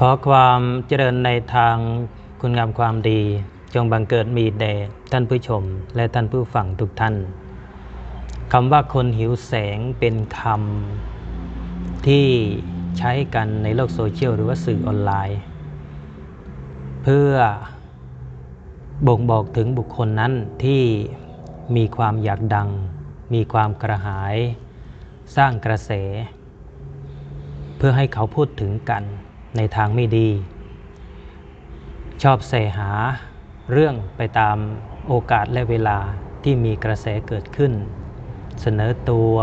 ขอความเจริญในทางคุณงามความดี จงบังเกิดมีแด่ท่านผู้ชม และท่านผู้ฟังทุกท่านคำว่าคนหิวแสงเป็นคำที่ใช้กันในโลกโซเชียลหรือว่าสื่อออนไลน์ เพื่อบ่งบอกถึงบุคคลนั้นที่มีความอยากดัง มีความกระหาย สร้างกระแส เพื่อให้เขาพูดถึงกัน ในทางไม่ดี ชอบเสหาเรื่องไปตามโอกาสและเวลาที่มีกระแสเกิดขึ้น เสนอตัว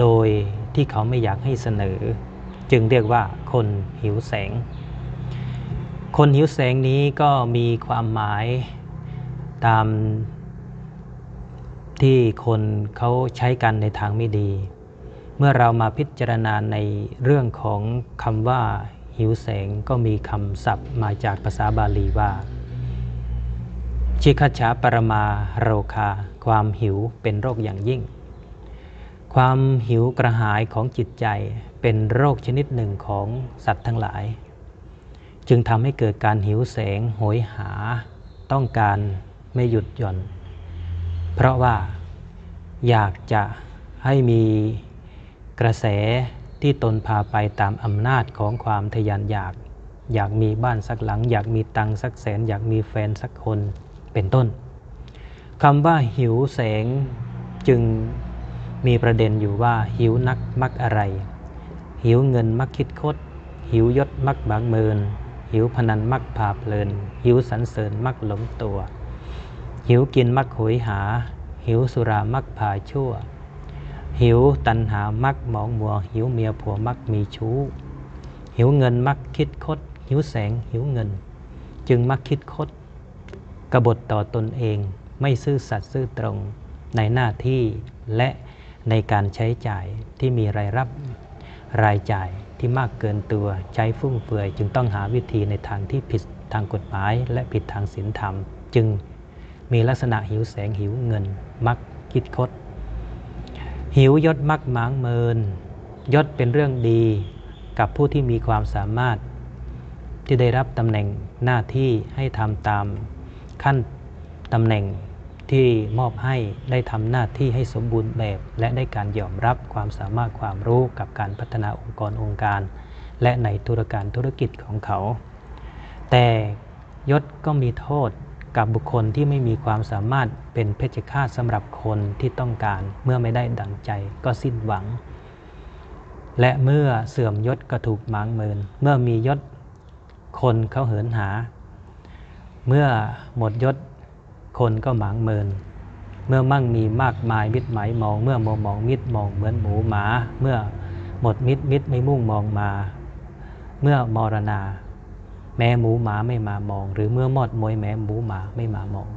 โดยที่เขาไม่อยากให้เสนอ จึงเรียกว่าคนหิวแสง คนหิวแสงนี้ก็มีความหมายตามที่คนเขาใช้กันในทางไม่ดี มื่อเรามาพิจารณาในเรื่องของคำว่า หิวแสงก็มีคำศัพท์มาจากภาษาบาลีว่า ชิคชาปรมาโรคา ความหิวเป็นโรคอย่างยิ่ง ความหิวกระหายของจิตใจเป็นโรคชนิดหนึ่งของสัตว์ทั้งหลาย จึงทำให้เกิดการหิวแสงโหยหา ต้องการไม่หยุดหย่อน เพราะว่าอยากจะให้มี กระแสที่ตนพาไปตามอำนาจของความทยานอยาก อยากมีบ้านสักหลัง อยากมีตังสักแสน อยากมีแฟนสักคนเป็นต้นคำว่าหิวแสงจึงมีประเด็นอยู่ว่าหิวนักมักอะไร หิวเงินมักคิดคด หิวยศมักบางเมิน หิวพนันมักพาเพลิน หิวสรรเสริญมักหลงตัว หิวกินมักโหยหา หิวสุรามักพาชั่ว หิวตันหามักหมองมัว หิวเมียผัวมักมีชู้ หิวเงินมักคิดคด หิวแสงหิวเงิน จึงมักคิดคด กบฏต่อตนเองไม่ซื่อสัตย์ซื่อตรงในหน้าที่และในการใช้จ่ายที่มีรายรับรายจ่ายที่มากเกินตัวใช้ฟุ่มเฟือย จึงต้องหาวิธีในทางที่ผิดทางกฎหมาย และผิดทางศีลธรรม จึงมีลักษณะหิวแสงหิวเงิน มักคิดคด หิวยศมักหมางเมิน ยศเป็นเรื่องดีกับผู้ที่มีความสามารถ ที่ได้รับตำแหน่งหน้าที่ให้ทำตามขั้นตำแหน่งที่มอบให้ได้ทำหน้าที่ให้สมบูรณ์แบบ และได้การยอมรับความสามารถความรู้กับการพัฒนาองค์กรองค์การ และในธุรการธุรกิจของเขา แต่ยศก็มีโทษ กับบุคคลที่ไม่มีความสามารถเป็นเพชฌฆาตสำหรับคนที่ต้องการ เมื่อไม่ได้ดังใจก็สิ้นหวัง และเมื่อเสื่อมยศก็ถูกหมางเมิน เมื่อมียศคนเขาเหินหา เมื่อหมดยศคนก็หมางเมิน เมื่อมั่งมีมากมายมิดหมายมอง เมื่อมองมองมิดมองเหมือนหมูหมา เมื่อหมดมิดมิดไม่มุ่งมองมา เมื่อมรณา แม้หมูหมาไม่มามอง หรือเมื่อมอดมวยแม้หมูหมาไม่มามอง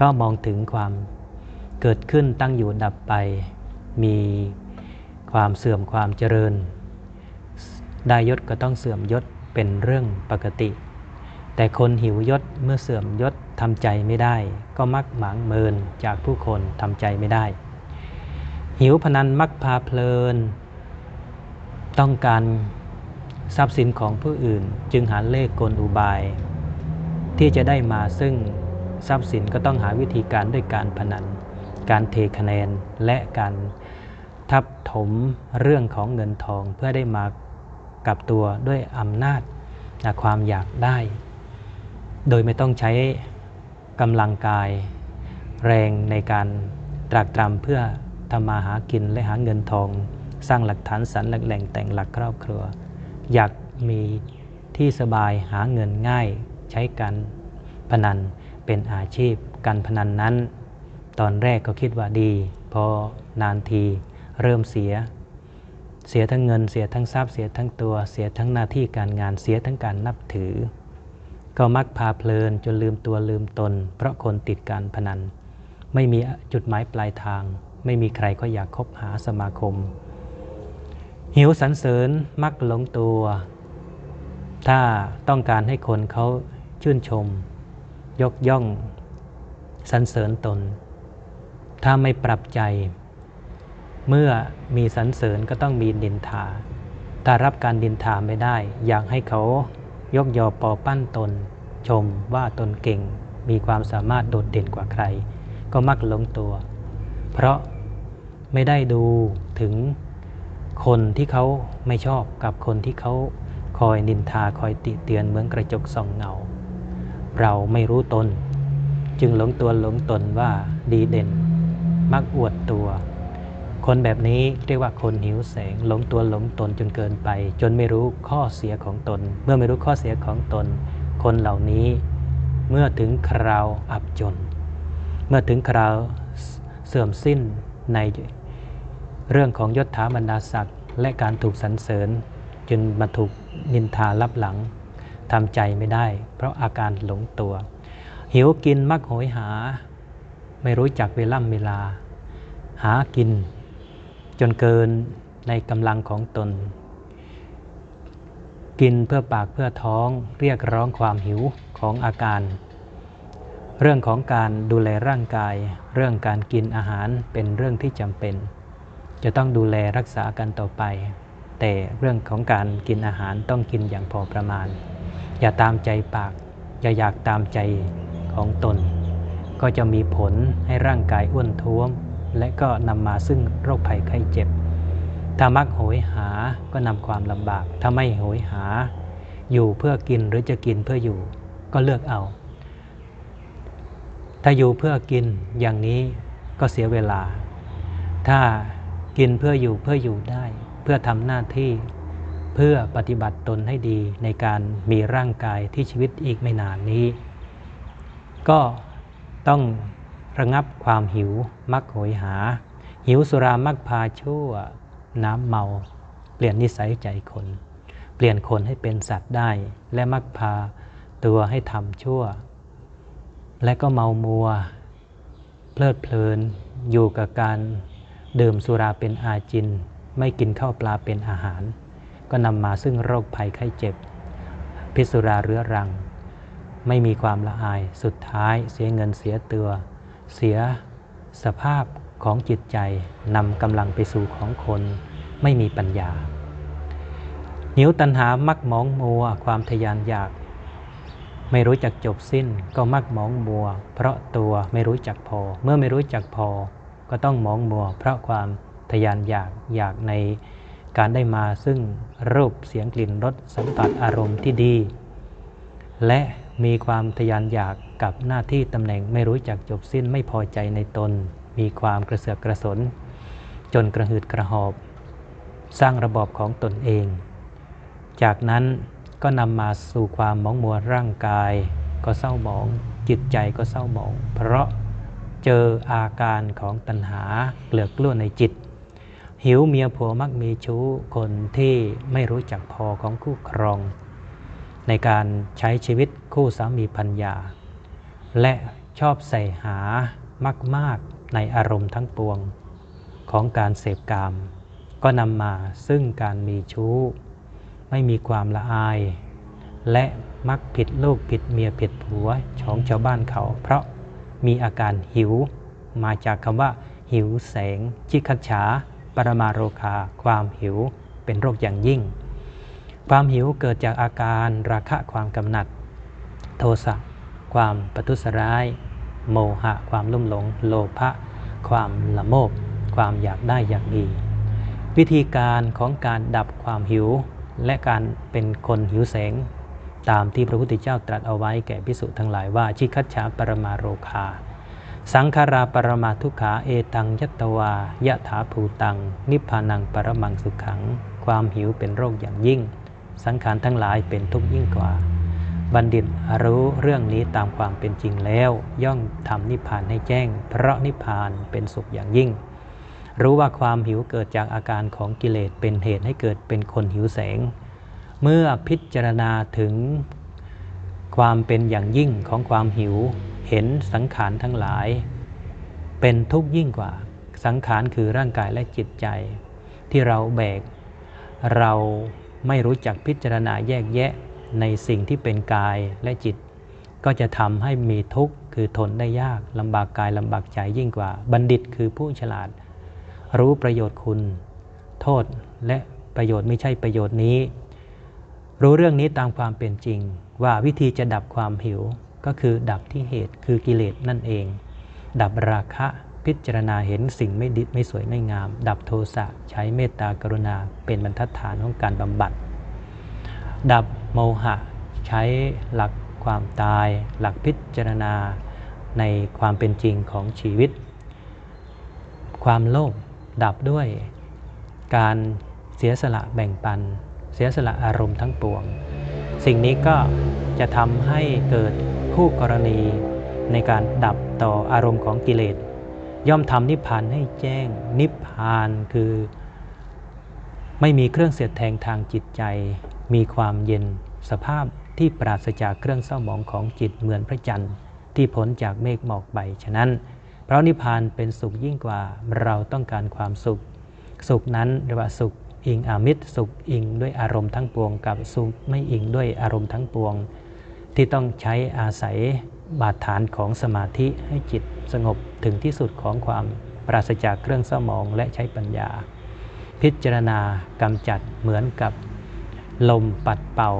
ก็มองถึงความเกิดขึ้นตั้งอยู่ดับไป มีความเสื่อมความเจริญ ได้ยศก็ต้องเสื่อมยศเป็นเรื่องปกติ แต่คนหิวยศเมื่อเสื่อมยศทำใจไม่ได้ ก็มักหมางเมินจากผู้คนทำใจไม่ได้ หิวพนันมักพาเพลิน ต้องการ ทรัพย์สินของผู้อื่นจึงหาเลขกลอุบาย ที่จะได้มาซึ่งทรัพย์สินก็ต้องหาวิธีการด้วยการพนัน การเทคะแนนและการทับถมเรื่องของเงินทองเพื่อได้มากับตัวด้วยอำนาจความอยากได้ โดยไม่ต้องใช้กำลังกายแรงในการตรากตรำเพื่อทำมาหากินและหาเงินทอง สร้างหลักฐานสรรหลักแหล่งแต่งหลักครอบครัว อยากมีที่สบายหาเงินง่ายใช้การพนันเป็นอาชีพการพนันนั้น ตอนแรกก็คิดว่าดี พอนานทีเริ่มเสีย เสียทั้งเงินเสียทั้งทรัพย์เสียทั้งตัวเสียทั้งหน้าที่การงานเสียทั้งการนับถือ ก็มักพาเพลินจนลืมตัวลืมตน เพราะคนติดการพนัน ไม่มีจุดหมายปลายทาง ไม่มีใครก็อยากคบหาสมาคม หิวสรรเสริญมักหลงตัว ถ้าต้องการให้คนเขาชื่นชม ยกย่องสรรเสริญตน ถ้าไม่ปรับใจ เมื่อมีสรรเสริญก็ต้องมีนินทา ถ้ารับการดินทาไม่ได้ อยากให้เขายกยอปอปั้นตน ชมว่าตนเก่ง มีความสามารถโดดเด่นกว่าใคร ก็มักหลงตัว เพราะไม่ได้ดูถึง คนที่เขาไม่ชอบกับคนที่เขาคอยนินทาคอยติเตียนเหมือนกระจกส่องเงา เราไม่รู้ตน จึงหลงตัวหลงตนว่าดีเด่น มักอวดตัว คนแบบนี้เรียกว่าคนหิวแสงหลงตัวหลงตนจนเกินไป จนไม่รู้ข้อเสียของตน เมื่อไม่รู้ข้อเสียของตน คนเหล่านี้เมื่อถึงคราวอับจน เมื่อถึงคราวเสื่อมสิ้นใน เรื่องของยศถาบรรดาศักดิ์และการถูกสรรเสริญ จนมาถูกนินทารับหลังทำใจไม่ได้ เพราะอาการหลงตัว หิวกินมักโหยหา ไม่รู้จักเวล่ำเวลา หากิน จนเกินในกำลังของตน กินเพื่อปากเพื่อท้องเรียกร้องความหิวของอาการ เรื่องของการดูแลร่างกาย เรื่องการกินอาหารเป็นเรื่องที่จำเป็น จะต้องดูแลรักษากันต่อไป แต่เรื่องของการกินอาหารต้องกินอย่างพอประมาณ อย่าตามใจปาก อย่าอยากตามใจของตน ก็จะมีผลให้ร่างกายอ้วนท้วม และก็นำมาซึ่งโรคภัยไข้เจ็บ ถ้ามักโหยหาก็นำความลำบาก ถ้าไม่โหยหา อยู่เพื่อกินหรือจะกินเพื่ออยู่ก็เลือกเอา ถ้าอยู่เพื่อกินอย่างนี้ก็เสียเวลา ถ้า กินเพื่ออยู่เพื่ออยู่ได้ เพื่อทำหน้าที่ เพื่อปฏิบัติตนให้ดีในการมีร่างกายที่ชีวิตอีกไม่นานนี้ ก็ต้องระงับความหิวมักโหยหา หิวสุรามักพาชั่วน้ำเมา เปลี่ยนนิสัยใจคน เปลี่ยนคนให้เป็นสัตว์ได้ และมักพาตัวให้ทำชั่ว และก็เมามัว เพลิดเพลินอยู่กับการ ดื่มสุราเป็นอาจิน ไม่กินข้าวปลาเป็นอาหาร ก็นำมาซึ่งโรคภัยไข้เจ็บ พิษสุราเรื้อรัง ไม่มีความละอายสุดท้ายเสียเงินเสียตัว เสียสภาพของจิตใจนำกำลังไปสู่ของคนไม่มีปัญญา หิวตัณหามักมองมัวความทยานอยาก ไม่รู้จักจบสิ้นก็มักมองมัว เพราะตัวไม่รู้จักพอ เมื่อไม่รู้จักพอ ก็ต้องมองมัวเพราะความทยานอยากอยากในการได้มาซึ่งรูปเสียงกลิ่นรสสัมผัสอารมณ์ที่ดี และมีความทยานอยากกับหน้าที่ตำแหน่งไม่รู้จักจบสิ้นไม่พอใจในตน มีความกระเสือกกระสน จนกระหืดกระหอบ สร้างระบอบของตนเอง จากนั้นก็นำมาสู่ความมองมัวร่างกาย ก็เศร้าหมอง จิตใจก็เศร้าหมอง เพราะ เจออาการของตัณหาเกลือกกล้วนในจิต หิวเมียผัวมักมีชู้คนที่ไม่รู้จักพอของคู่ครอง ในการใช้ชีวิตคู่สามีพัญญา และชอบใส่หามาก ๆ ในอารมณ์ทั้งปวงของการเสพกาม ก็นำมาซึ่งการมีชู้ ไม่มีความละอาย และมักผิดลูกผิดเมียผิดผัวของชาวบ้านเขา เพราะ มีอาการหิว มาจากคำว่า หิวแสง ชิคัจฉา ปรมาโรคา ความหิวเป็นโรคอย่างยิ่ง ความหิวเกิดจากอาการราคะความกำหนัด โทสะความประทุษร้าย โมหะ ความลุ่มหลง โลภะความละโมบ ความอยากได้อยากดี วิธีการของการดับความหิว และการเป็นคนหิวแสง ตามที่พระพุทธเจ้าตรัสเอาไว้แก่พิสุทั้งหลายว่าชิคัจฉาปรมาโรคา สังขาราปรมาทุขาเอตังยัตวายะถาภูตัง นิพพานังปรมังสุขัง ความหิวเป็นโรคอย่างยิ่ง สังขารทั้งหลายเป็นทุกข์ยิ่งกว่า บัณฑิตรู้เรื่องนี้ตามความเป็นจริงแล้ว ย่อมทำนิพพานให้แจ้ง เพราะนิพพานเป็นสุขอย่างยิ่งรู้ว่าความหิวเกิดจากอาการของกิเลสเป็นเหตุให้เกิดเป็นคนหิวแสง เมื่อพิจารณาถึงความเป็นอย่างยิ่งของความหิว เห็นสังขารทั้งหลาย เป็นทุกข์ยิ่งกว่า สังขารคือร่างกายและจิตใจ ที่เราแบก เราไม่รู้จักพิจารณาแยกแยะในสิ่งที่เป็นกายและจิต ก็จะทำให้มีทุกข์คือทนได้ยากลำบากกายลำบากใจยิ่งกว่า บัณฑิตคือผู้ฉลาด รู้ประโยชน์คุณ โทษและประโยชน์ไม่ใช่ประโยชน์นี้ รู้เรื่องนี้ตามความเป็นจริง ว่าวิธีจะดับความหิวก็คือดับที่เหตุคือกิเลสนั่นเอง ดับราคะพิจารณาเห็นสิ่งไม่ดีไม่สวยไม่งาม ดับโทสะใช้เมตตากรุณาเป็นบรรทัดฐานของการบำบัด ดับโมหะ ใช้หลักความตาย หลักพิจารณาในความเป็นจริงของชีวิต ความโลภดับด้วยการเสียสละแบ่งปัน เสียสละอารมณ์ทั้งปวง สิ่งนี้ก็จะทำให้เกิดคู่กรณีในการดับต่ออารมณ์ของกิเลส ย่อมทำนิพพานให้แจ้งนิพพานคือ ไม่มีเครื่องเสียดแทงทางจิตใจ มีความเย็นสภาพที่ปราศจากเครื่องเศร้าหมองของจิตเหมือนพระจันทร์ที่พ้นจากเมฆหมอกใบฉะนั้นเพราะนิพพานเป็นสุขยิ่งกว่าเราต้องการความสุข สุขนั้นเรียกว่าสุข อิงอามิตรสุขอิงด้วยอารมณ์ทั้งปวง กับสุขไม่อิงด้วยอารมณ์ทั้งปวง ที่ต้องใช้อาศัยบาดฐานของสมาธิให้จิตสงบถึงที่สุดของความปราศจากเครื่องเศร้ามองและใช้ปัญญา พิจารณากำจัดเหมือนกับลมปัดเป่า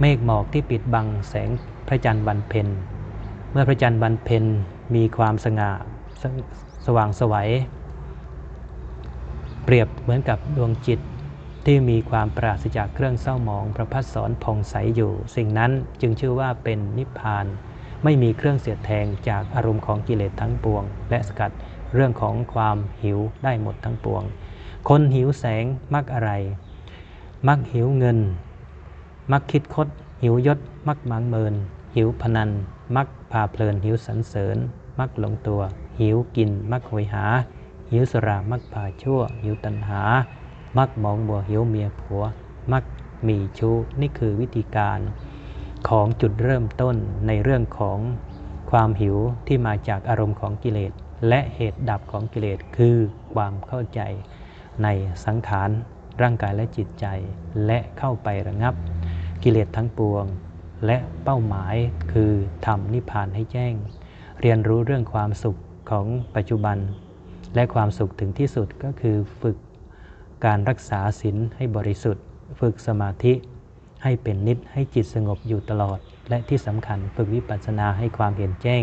เมฆหมอกที่ปิดบังแสงพระจันทร์วันเพ็ญเมื่อพระจันทร์วันเพ็ญมีความสง่าสสว่างสวัย เปรียบเหมือนกับดวงจิตที่มีความปราศจากเครื่องเศร้าหมองประพัดสอนผ่องใสอยู่ สิ่งนั้นจึงชื่อว่าเป็นนิพพาน ไม่มีเครื่องเสียดแทงจากอารมณ์ของกิเลสทั้งปวง และสกัดเรื่องของความหิวได้หมดทั้งปวง คนหิวแสงมักอะไร มักหิวเงิน มักคิดคด หิวยศ มักมังเมิน หิวพนัน มักพาเพลินหิวสรรเสริญ มักหลงตัว หิวกิน มักหวยหา หิวสรามักพาชั่ว หิวตัณหา มักมองบัวหิวเมียผัว มักมีชู้นี่คือวิธีการของจุดเริ่มต้นในเรื่องของความหิวที่มาจากอารมณ์ของกิเลส และเหตุดับของกิเลสคือความเข้าใจในสังขารร่างกายและจิตใจ และเข้าไประงับ กิเลสทั้งปวง และเป้าหมายคือทำนิพพานให้แจ้ง เรียนรู้เรื่องความสุขของปัจจุบัน และความสุขถึงที่สุดก็คือฝึกการรักษาศีลให้บริสุทธิ์ ฝึกสมาธิให้เป็นนิดให้จิตสงบอยู่ตลอด และที่สำคัญฝึกวิปัสสนาให้ความเห็นแจ้ง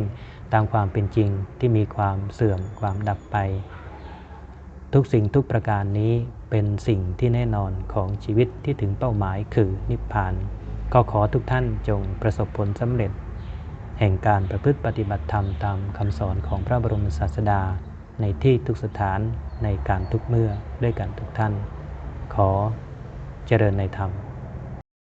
ตามความเป็นจริงที่มีความเสื่อมความดับไป ทุกสิ่งทุกประการนี้เป็นสิ่งที่แน่นอนของชีวิตที่ถึงเป้าหมายคือนิพพาน ก็ขอทุกท่านจงประสบผลสำเร็จ แห่งการประพฤติปฏิบัติธรรมตามคำสอนของพระบรมศาสดา ในที่ทุกสถานในการทุกเมื่อด้วยกันทุกท่าน ขอเจริญในธรรม